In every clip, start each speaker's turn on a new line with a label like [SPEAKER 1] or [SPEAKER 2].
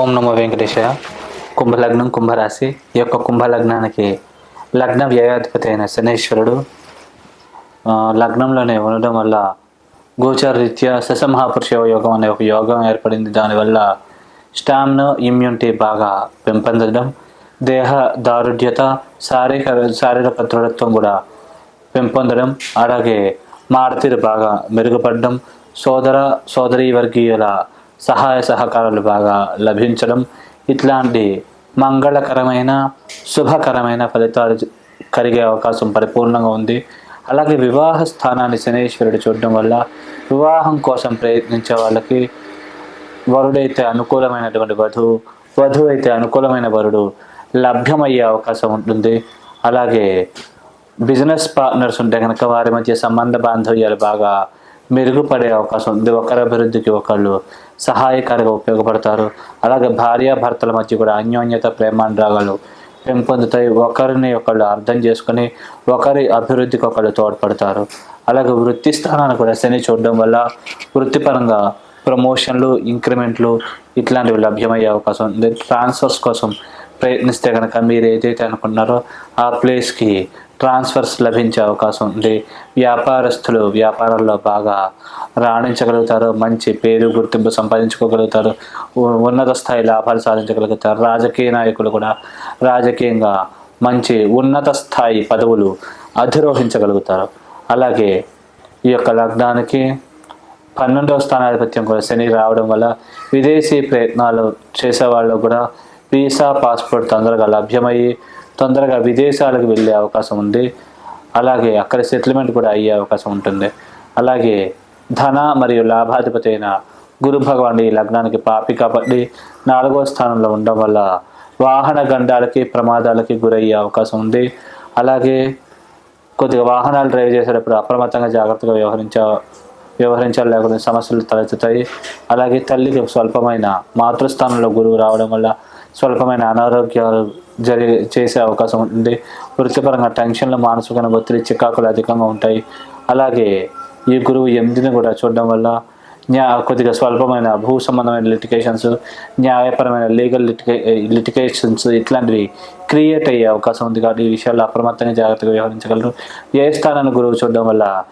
[SPEAKER 1] ఓం నమో వెంకటేశయ. కుంభలగ్నం కుంభరాశి ఈ యొక్క కుంభలగ్నానికి లగ్న వ్యయాధిపతి అయిన శనేశ్వరుడు లగ్నంలోనే ఉండడం వల్ల గోచార రీత్యా ససమహాపురుష యోగం అనే ఒక యోగం ఏర్పడింది. దానివల్ల స్టామినా ఇమ్యూనిటీ బాగా పెంపొందడం దేహ దారుఢ్యత శారీరక శారీరక దృఢత్వం కూడా పెంపొందడం అలాగే మారుతీరు బాగా మెరుగుపడడం సోదర సోదరీ వర్గీయుల సహాయ సహకారాలు బాగా లభించడం ఇట్లాంటి మంగళకరమైన శుభకరమైన ఫలితాలు కలిగే అవకాశం పరిపూర్ణంగా ఉంది. అలాగే వివాహ స్థానాన్ని శనేశ్వరుడు చూడడం వల్ల వివాహం కోసం ప్రయత్నించే వాళ్ళకి వరుడైతే అనుకూలమైనటువంటి వధువు వధువు అయితే అనుకూలమైన వరుడు లభ్యమయ్యే అవకాశం ఉంటుంది. అలాగే బిజినెస్ పార్ట్నర్స్ ఉంటే కనుక వారి మధ్య సంబంధ బాంధవ్యాలు బాగా మెరుగుపడే అవకాశం ఉంది. ఒకరి అభివృద్ధికి ఒకళ్ళు సహాయకారిగా ఉపయోగపడతారు. అలాగే భార్యాభర్తల మధ్య కూడా అన్యోన్యత ప్రేమానురాగాలు పెంపొందుతాయి. ఒకరిని ఒకళ్ళు అర్థం చేసుకొని ఒకరి అభివృద్ధికి ఒకళ్ళు తోడ్పడతారు. అలాగే వృత్తి స్థానాన్ని కూడా శని చూడడం వల్ల వృత్తిపరంగా ప్రమోషన్లు ఇంక్రిమెంట్లు ఇట్లాంటివి లభ్యమయ్యే అవకాశం ఉంది. ట్రాన్స్ఫర్స్ కోసం ప్రయత్నిస్తే కనుక మీరు ఏదైతే అనుకున్నారో ఆ ప్లేస్కి ట్రాన్స్ఫర్స్ లభించే అవకాశం ఉంది. వ్యాపారస్తులు వ్యాపారాల్లో బాగా రాణించగలుగుతారు మంచి పేరు గుర్తింపు సంపాదించుకోగలుగుతారు ఉన్నత స్థాయి లాభాలు సాధించగలుగుతారు. రాజకీయ నాయకులు కూడా రాజకీయంగా మంచి ఉన్నత స్థాయి పదవులు అధిరోహించగలుగుతారు. అలాగే ఈ యొక్క లగ్నానికి పన్నెండవ స్థానాధిపత్యం కూడా శని రావడం వల్ల విదేశీ ప్రయత్నాలు చేసేవాళ్ళు కూడా వీసా పాస్పోర్ట్ తొందరగా లభ్యమయ్యి తొందరగా విదేశాలకు వెళ్ళే అవకాశం ఉంది. అలాగే అక్కడ సెటిల్మెంట్ కూడా అయ్యే అవకాశం ఉంటుంది. అలాగే ధన మరియు లాభాధిపతి అయిన గురు భగవాన్ ఈ లగ్నానికి పాపి కాబట్టి నాలుగో స్థానంలో ఉండడం వల్ల వాహన గండాలకి ప్రమాదాలకి గురయ్యే అవకాశం ఉంది. అలాగే కొద్దిగా వాహనాలు డ్రైవ్ చేసేటప్పుడు అప్రమత్తంగా జాగ్రత్తగా వ్యవహరించ వ్యవహరించాలి లేకుండా సమస్యలు తలెత్తుతాయి. అలాగే తల్లికి స్వల్పమైన మాతృస్థానంలో గురువు రావడం వల్ల స్వల్పమైన అనారోగ్యాలు జరిగే చేసే అవకాశం ఉంటుంది. వృత్తిపరంగా టెన్షన్లు మానసికమైన ఒత్తిడి చికాకులు అధికంగా ఉంటాయి. అలాగే ఈ గురువు ఎనిమిదిని కూడా చూడడం వల్ల న్యా కొద్దిగా స్వల్పమైన భూ సంబంధమైన లిటికేషన్స్ న్యాయపరమైన లీగల్ లిటికే లిటికేషన్స్ ఇట్లాంటివి క్రియేట్ అయ్యే అవకాశం ఉంది కాబట్టి ఈ విషయాల్లో అప్రమత్తంగా జాగ్రత్తగా వ్యవహరించగలరు. ఏ స్థానాన్ని గురువు చూడడం వల్ల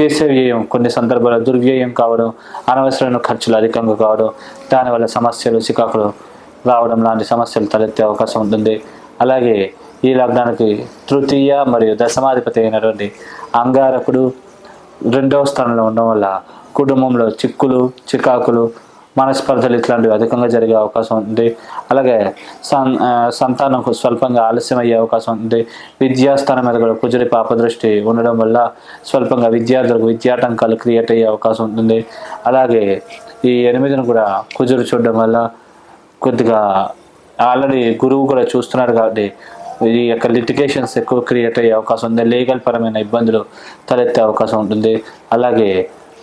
[SPEAKER 1] చేసే వ్యయం కొన్ని సందర్భాల్లో దుర్వ్యయం కావడం అనవసరమైన ఖర్చులు అధికంగా కావడం దానివల్ల సమస్యలు చికాకులు రావడం లాంటి సమస్యలు తలెత్తే అవకాశం ఉంటుంది. అలాగే ఈ లగ్నానికి తృతీయ మరియు దశమాధిపతి అయినటువంటి అంగారకుడు రెండవ స్థానంలో ఉండడం వల్ల కుటుంబంలో చిక్కులు చికాకులు మనస్పర్ధలు ఇట్లాంటివి అధికంగా జరిగే అవకాశం ఉంది. అలాగే సన్ సంతానంకు స్వల్పంగా ఆలస్యం అయ్యే అవకాశం ఉంది. విద్యాస్థానం మీద కూడా కుజరి పాపదృష్టి ఉండడం వల్ల స్వల్పంగా విద్యార్థులకు విద్యాటంకాలు క్రియేట్ అయ్యే అవకాశం ఉంటుంది. అలాగే ఈ ఎనిమిదిని కూడా కుజురు చూడడం వల్ల కొద్దిగా ఆల్రెడీ గురువు కూడా చూస్తున్నారు కాబట్టి ఈ యొక్క లిటిగేషన్స్ ఎక్కువ క్రియేట్ అయ్యే అవకాశం ఉంది. లీగల్ పరమైన ఇబ్బందులు తలెత్తే అవకాశం ఉంటుంది. అలాగే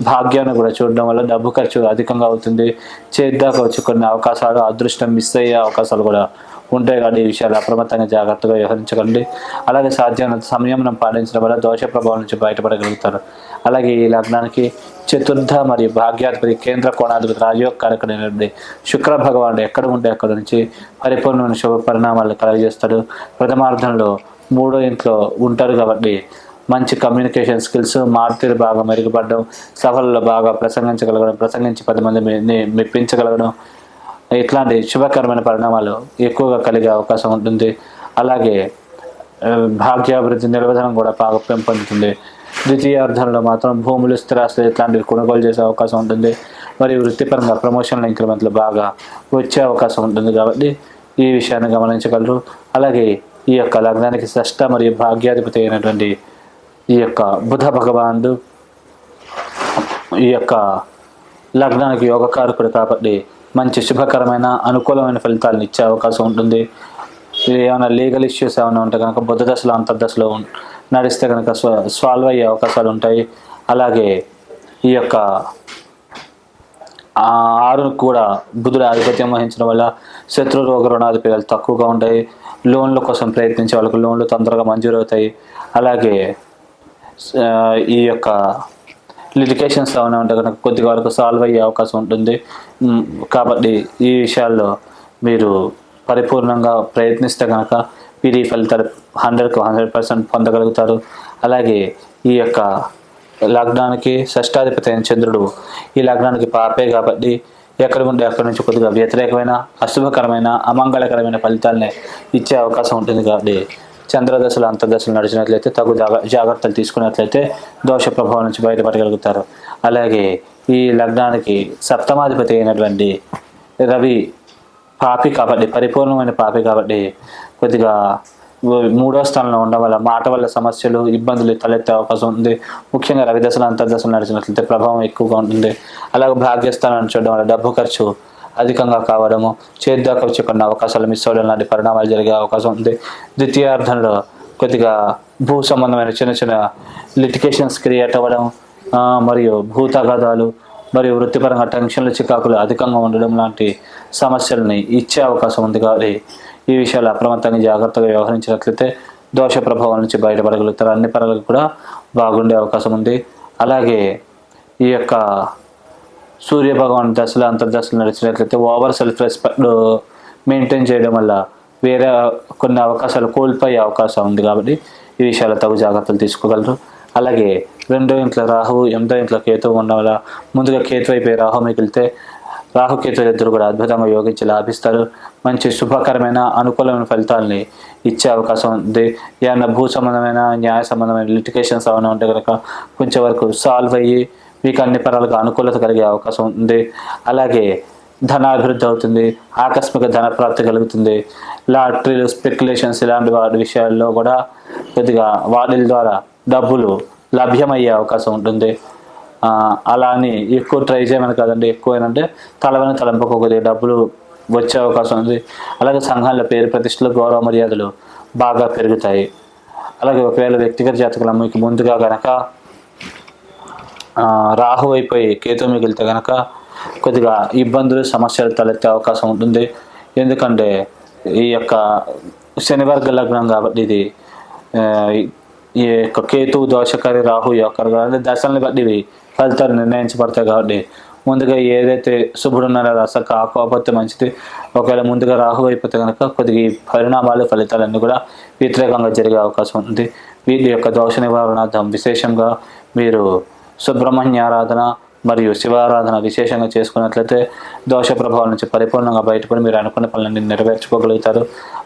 [SPEAKER 1] భాగ్యాన్ని కూడా చూడడం వల్ల డబ్బు ఖర్చు అధికంగా అవుతుంది. చేద్దాకా వచ్చి కొన్ని అవకాశాలు అదృష్టం మిస్ అయ్యే అవకాశాలు కూడా ఉంటాయి కాబట్టి ఈ విషయాలు అప్రమత్తంగా జాగ్రత్తగా వ్యవహరించకండి. అలాగే సాధ్యమైన సంయమనం పాటించడం వల్ల దోష ప్రభావం నుంచి బయటపడగలుగుతారు. అలాగే ఈ లగ్నానికి చతుర్థ మరియు భాగ్యాధిపతి కేంద్ర కోణాధిపతి రాజయోగ కారకుడైనటువంటి శుక్ర భగవానుడు ఎక్కడ ఉంటే అక్కడ నుంచి పరిపూర్ణమైన శుభ పరిణామాలు కలగజేస్తాడు. ప్రథమార్థంలో మూడో ఇంట్లో ఉంటారు కాబట్టి మంచి కమ్యూనికేషన్ స్కిల్స్ మార్తీలు బాగా మెరుగుపడడం సభల్లో బాగా ప్రసంగించగలగడం ప్రసంగించి పది మంది మె- మెప్పించగలగడం ఇట్లాంటి శుభకరమైన పరిణామాలు ఎక్కువగా కలిగే అవకాశం ఉంటుంది. అలాగే భాగ్యాభివృద్ధి నిర్వచనం కూడా బాగా పెంపొందుతుంది. ద్వితీయార్థంలో మాత్రం భూములు స్థిరాస్తులు ఇట్లాంటివి కొనుగోలు చేసే అవకాశం ఉంటుంది. మరియు వృత్తిపరంగా ప్రమోషన్ల ఇంక్రిమెంట్లు బాగా వచ్చే అవకాశం ఉంటుంది కాబట్టి ఈ విషయాన్ని గమనించగలరు. అలాగే ఈ యొక్క లగ్నానికి షష్ట మరియు భాగ్యాధిపతి అయినటువంటి ఈ యొక్క బుధ భగవానుడు ఈ యొక్క లగ్నానికి యోగకారకుడు కాబట్టి మంచి శుభకరమైన అనుకూలమైన ఫలితాలను ఇచ్చే అవకాశం ఉంటుంది. ఏమైనా లీగల్ ఇష్యూస్ ఏమైనా ఉంటే కనుక బుద్ధ దశలో అంతర్దశలో ఉం- నడిస్తే కనుక స్వ సాల్వ్ అయ్యే అవకాశాలు ఉంటాయి అలాగే ఈ యొక్క ఆరును ఆరు కూడా బుధుడు ఆధిపత్యం వహించడం వల్ల శత్రు రోగ రుణాధిపతులు తక్కువగా ఉంటాయి. లోన్ల కోసం ప్రయత్నించే వాళ్ళకి లోన్లు తొందరగా మంజూరు అవుతాయి అలాగే ఈ యొక్క లిటికేషన్స్ ఏమైనా ఉంటే కనుక కొద్ది వరకు సాల్వ్ అయ్యే అవకాశం ఉంటుంది. కాబట్టి ఈ విషయాల్లో మీరు పరిపూర్ణంగా ప్రయత్నిస్తే కనుక వీరి ఫలితాలు హండ్రెడ్కు హండ్రెడ్ పర్సెంట్ పొందగలుగుతారు. అలాగే ఈ యొక్క లగ్నానికి షష్టాధిపతి అయిన చంద్రుడు ఈ లగ్నానికి పాపే కాబట్టి ఎక్కడ ఉంటే అక్కడి నుంచి కొద్దిగా వ్యతిరేకమైన అశుభకరమైన అమంగళకరమైన ఫలితాలని ఇచ్చే అవకాశం ఉంటుంది కాబట్టి చంద్రదశలు అంతర్దశలు నడిచినట్లయితే తగు జాగ్రత్తలు తీసుకున్నట్లయితే దోష ప్రభావం నుంచి బయటపడగలుగుతారు. అలాగే ఈ లగ్నానికి సప్తమాధిపతి అయినటువంటి రవి పాపి కాబట్టి పరిపూర్ణమైన పాపి కాబట్టి కొద్దిగా మూడో స్థానంలో ఉండడం వల్ల మాట వల్ల సమస్యలు ఇబ్బందులు తలెత్తే అవకాశం ఉంది. ముఖ్యంగా రవిదశలు అంతర్దశలు నడిచినట్లయితే ప్రభావం ఎక్కువగా ఉంటుంది. అలాగే భాగ్యస్థానాన్ని చూడడం వల్ల డబ్బు ఖర్చు అధికంగా కావడము చేద్దాకా వచ్చి కొన్ని అవకాశాలు మిస్ అవ్వడం లాంటి పరిణామాలు జరిగే అవకాశం ఉంది. ద్వితీయార్థంలో కొద్దిగా భూ సంబంధమైన చిన్న చిన్న లిటికేషన్స్ క్రియేట్ అవ్వడం మరియు భూ తగాదాలు మరియు వృత్తిపరంగా టెన్షన్లు చికాకులు అధికంగా ఉండడం లాంటి సమస్యల్ని ఇచ్చే అవకాశం ఉంది కాబట్టి ఈ విషయాలు అప్రమత్తంగా జాగ్రత్తగా వ్యవహరించినట్లయితే దోష ప్రభావం నుంచి బయటపడగలుగుతారు. అన్ని పనులకు కూడా బాగుండే అవకాశం ఉంది. అలాగే ఈ యొక్క సూర్య భగవాన్ దశలు అంతర్దశలు నడిచినట్లయితే ఓవర్ సెల్ఫ్ రెస్పెక్ట్ మెయింటైన్ చేయడం వల్ల వేరే కొన్ని అవకాశాలు కోల్పోయే అవకాశం ఉంది కాబట్టి ఈ విషయాలు తగు జాగ్రత్తలు తీసుకోగలరు. అలాగే రెండో ఇంట్లో రాహువు ఎనిమిదో ఇంట్లో కేతువు ఉండడం వల్ల ముందుగా కేతు అయిపోయి రాహు మిగిలితే రాహు ఇద్దరు కూడా అద్భుతంగా యోగించి లాభిస్తారు. మంచి శుభకరమైన అనుకూలమైన ఫలితాలని ఇచ్చే అవకాశం ఉంది. ఏమైనా భూ సంబంధమైన న్యాయ సంబంధమైన లిటికేషన్స్ ఏమైనా ఉంటే కనుక కొంచెం వరకు సాల్వ్ అయ్యి మీకు అన్ని పరాలుగా అనుకూలత కలిగే అవకాశం ఉంది. అలాగే ధనాభివృద్ధి అవుతుంది. ఆకస్మిక ధన ప్రాప్తి కలుగుతుంది. లాటరీలు స్పెక్యులేషన్స్ ఇలాంటి వాటి విషయాల్లో కూడా కొద్దిగా వాటిల ద్వారా డబ్బులు లభ్యమయ్యే అవకాశం ఉంటుంది. అలా అని ఎక్కువ ట్రై చేయమని కాదండి. ఎక్కువ ఏంటంటే తలవని తలంపకు డబ్బులు వచ్చే అవకాశం ఉంది. అలాగే సంఘాల పేరు ప్రతిష్టలు గౌరవ మర్యాదలు బాగా పెరుగుతాయి. అలాగే ఒకవేళ వ్యక్తిగత జాతకులు మీకు ముందుగా గనక రాహు అయిపోయి కేతు మిగిలితే కనుక కొద్దిగా ఇబ్బందులు సమస్యలు తలెత్తే అవకాశం ఉంటుంది. ఎందుకంటే ఈ యొక్క శనివర్గ లగ్నం కాబట్టి ఇది ఈ యొక్క కేతు దోషకారి రాహు యొక్క కాబట్టి దశల్ని బట్టి ఫలితాలు నిర్ణయించబడతాయి కాబట్టి ముందుగా ఏదైతే శుభుడు ఉన్నారో రస కాకపోతే మంచిది ఒకవేళ ముందుగా రాహు అయిపోతే కనుక కొద్దిగా ఈ పరిణామాలు ఫలితాలన్నీ కూడా వ్యతిరేకంగా జరిగే అవకాశం ఉంది వీటి యొక్క దోష నివారణార్థం విశేషంగా మీరు సుబ్రహ్మణ్య ఆరాధన మరియు శివారాధన విశేషంగా చేసుకున్నట్లయితే దోష ప్రభావం నుంచి పరిపూర్ణంగా బయటపడి మీరు అనుకున్న పనులన్నీ నెరవేర్చుకోగలుగుతారు.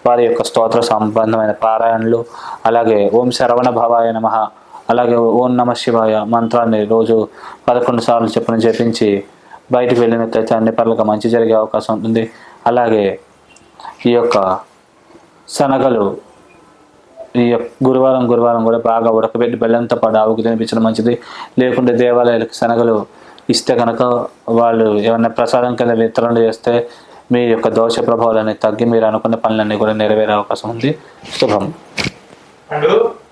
[SPEAKER 1] వారి యొక్క స్తోత్ర సంబంధమైన పారాయణలు అలాగే ఓం శరవణ భావాయ నమ అలాగే ఓం నమ శివాయ మంత్రాన్ని రోజు పదకొండు సార్లు చెప్పును చెప్పించి బయటకు వెళ్ళినట్లయితే అన్ని పనులకు మంచి జరిగే అవకాశం ఉంటుంది. అలాగే ఈ యొక్క శనగలు ఈ యొక్క గురువారం గురువారం కూడా బాగా ఉడకబెట్టి బెల్లంతో పాటు ఆవుకు తినిపించడం మంచిది. లేకుంటే దేవాలయాలకు శనగలు ఇస్తే కనుక వాళ్ళు ఏమైనా ప్రసాదం కింద వితరణ చేస్తే మీ యొక్క దోష ప్రభావాలన్నీ తగ్గి మీరు అనుకున్న పనులన్నీ కూడా నెరవేరే అవకాశం ఉంది. శుభం.